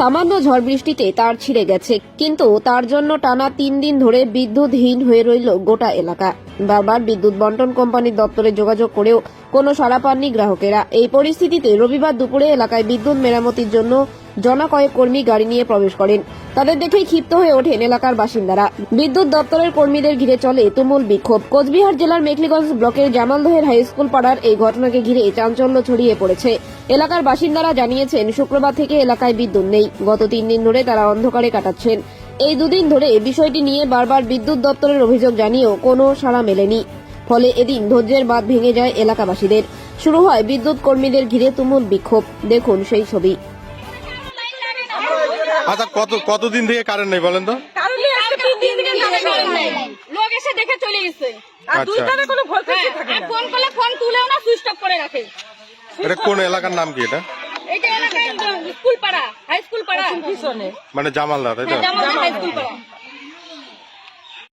সামান্য ঝড় বৃষ্টিতে তার ছিঁড়ে গেছে। কিন্তু তার জন্য টানা তিন দিন ধরে বিদ্যুৎহীন হয়ে রইল গোটা এলাকা। বারবার বিদ্যুৎ বন্টন কোম্পানির দপ্তরে যোগাযোগ করেও কোনো সাড়া পাননি গ্রাহকেরা। এই পরিস্থিতিতে রবিবার দুপুরে এলাকায় বিদ্যুৎ মেরামতির জন্য জনা কয়েক কর্মী গাড়ি নিয়ে প্রবেশ করেন। তাদের দেখেই ক্ষিপ্ত হয়ে ওঠেন এলাকার বাসিন্দারা। বিদ্যুৎ দপ্তরের কর্মীদের ঘিরে চলে তুমুল বিক্ষোভ। কোচবিহার জেলার মেখলিগঞ্জ ব্লকের জামালদহের হাই স্কুল পাড়ার এই ঘটনাকে ঘিরে চাঞ্চল্য ছড়িয়ে পড়েছে। এলাকার বাসিন্দারা জানিয়েছেন, শুক্রবার থেকে এলাকায় বিদ্যুৎ নেই। গত তিন দিন ধরে তারা অন্ধকারে কাটাচ্ছেন। এই দুদিন ধরে বিষয়টি নিয়ে বারবার বিদ্যুৎ দপ্তরের অভিযোগ জানিয়েও কোনো সাড়া মেলেনি। ফলে এদিন ধৈর্যের বাঁধ ভেঙে যায় এলাকাবাসীদের। শুরু হয় বিদ্যুৎ কর্মীদের ঘিরে তুমুল বিক্ষোভ। দেখুন সেই ছবি। আচ্ছা কত কতদিন থেকে কারেন্ট নেই বলেন তো? কারণে আজকে তিন দিন থেকে কারেন্ট নেই। লোক এসে দেখে চলে গেছে। আর দুই আচ্ছা। কোনো হ্যাঁ, থাকে না। ফোন করলে ফোন তুলেও না সুইচ অফ করে রাখে। এটা কোন এলাকার নাম কি এটা? এটা এলাকায় স্কুল পাড়া হাই স্কুল পাড়া মানে জামালদা তাই তো? যেমন হাই স্কুল পাড়া